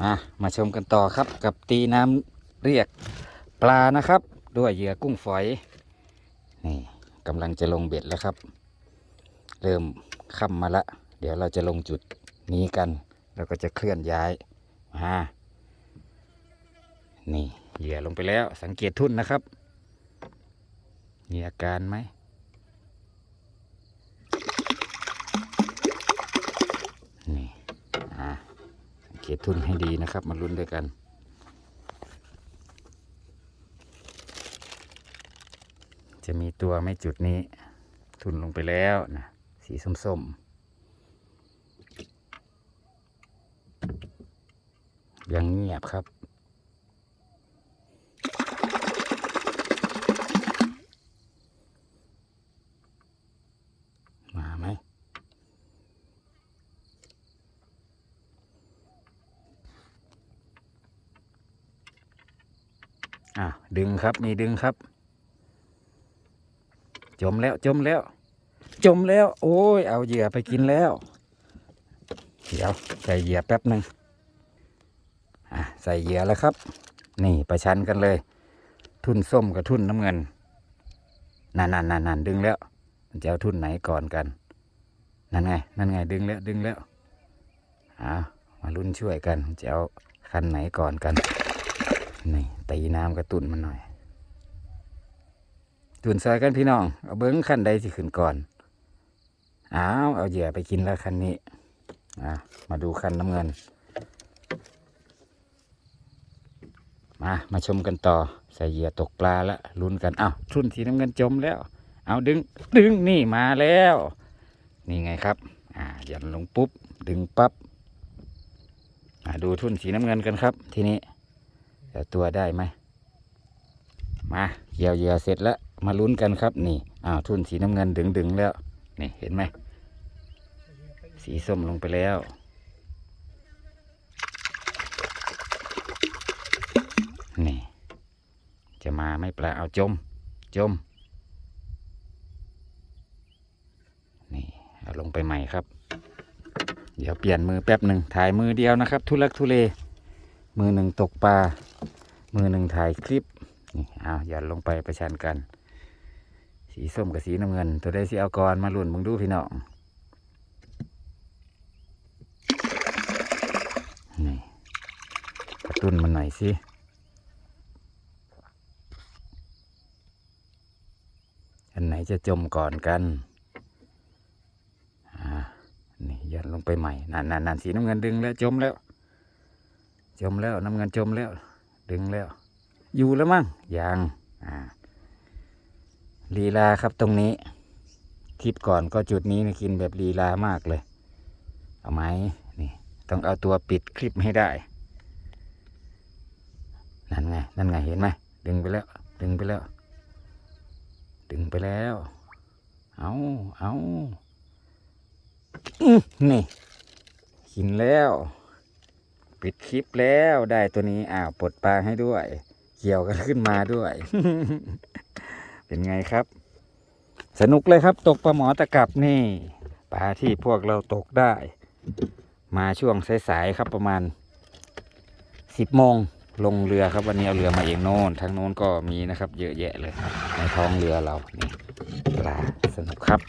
มามาชมกันต่อครับกับตีน้ำเรียกปลานะครับ ด้วยเหยื่อกุ้งฝอยนี่กำลังจะลงเบ็ดแล้วครับ เริ่มค่ำมาละ เดี๋ยวเราจะลงจุดนี้กันแล้วก็จะเคลื่อนย้ายมานี่เหยื่อลงไปแล้วสังเกตทุ่นนะครับ มีอาการไหม นี่อ่าสัง เกตทุนให้ดีนะครับ มาลุ้นด้วยกัน จะมีตัวไม่จุดนี้ ทุนลงไปแล้วนะ สีส้มๆ ยังเงียบครับ มาไหม อะดึงครับมีดึงครับ จมแล้วจมแล้ว จมแล้ว โอ้ย เอาเหยื่อไปกินแล้ว เดี๋ยวใส่เหยื่อแป๊บหนึ่งอะใส่เหยื่อแล้วครับ นี่ประชันกันเลย ทุ่นส้มกับทุ่นน้ำเงินนั่นนั่นนั่นนั่นดึงแล้วจะเอาทุ่นไหนก่อนกัน นั่นไง นั่นไง ดึงแล้วดึงแล้วอ่ามาลุ้นช่วยกันจะเอาคันไหนก่อนกันนี่ ตีน้ำกระตุนมันหน่อย ตุนซอยกันพี่น้อง เอาเบิ้งคันใดสิขึ้นก่อน อ้าว เอาเหยื่อไปกินแล้วคันนี้อะมาดูคันน้ำเงิน มา มาชมกันต่อ ใส่เหยื่อตกปลาละลุ้นกัน อ้าวทุ่นสีน้ำเงินจมแล้ว เอาดึง ดึงนี่มาแล้ว นี่ไงครับ อ่าย่อนลงปุ๊บ ดึงปับ๊บอ่าดูทุ่นสีน้ำเงินกันครับ ทีนี้ ตัวได้ไหมมาเกี่ยวเหยื่อเสร็จแล้วมาลุ้นกันครับนี่อ้าวทุ่นสีน้ำเงินดึงดึงแล้วนี่เห็นไหมสีส้มลงไปแล้วนี่จะมาไม่ปลาเอาจม จม นี่เอาลงไปใหม่ครับ เดี๋ยวเปลี่ยนมือแป๊บหนึ่งถ่ายมือเดียวนะครับ ทุลักทุเล มือหนึ่งตกปลา มือหนึ่งถ่ายคลิป นี่เอาหย่อนลงไปประชันกัน สีส้มกับสีน้ำเงิน ตัวได้สีเอากรมาลุ่นมึงดูพี่น้องนี่กระตุ้นมันหน่อยสิอันไหนจะจมก่อนกัน อ่า นี่ย่อนลงไปใหม่นั่นนั่นนั่นสีน้ำเงินดึงแล้วจมแล้ว จมแล้วน้ำเงินจมแล้ว ดึงแล้ว อยู่แล้วมั้งยังอ่าลีลาครับตรงนี้คลิปก่อนก็จุดนี้นะกินแบบลีลามากเลย เอาไหมนี่ ต้องเอาตัวปิดคลิปให้ได้ นั่นไง นั่นไงเห็นไหมดึงไปแล้ว ดึงไปแล้ว ดึงไปแล้ว เอาเอาอื้อนี่กินแล้ว ปิดคลิปแล้วได้ตัวนี้อ้าวปลดปลาให้ด้วย เกี่ยวกันขึ้นมาด้วย เป็นไงครับ สนุกเลยครับ ตกปลาหมอตะกับนี่ปลาที่พวกเราตกได้ มาช่วงสายๆครับประมาณสิบโมงลงเรือครับวันนี้เอาเรือมาเองโน่นทางโน้นก็มีนะครับ เยอะแยะเลยในท้องเรือเรานี่ปลาสนุกครับ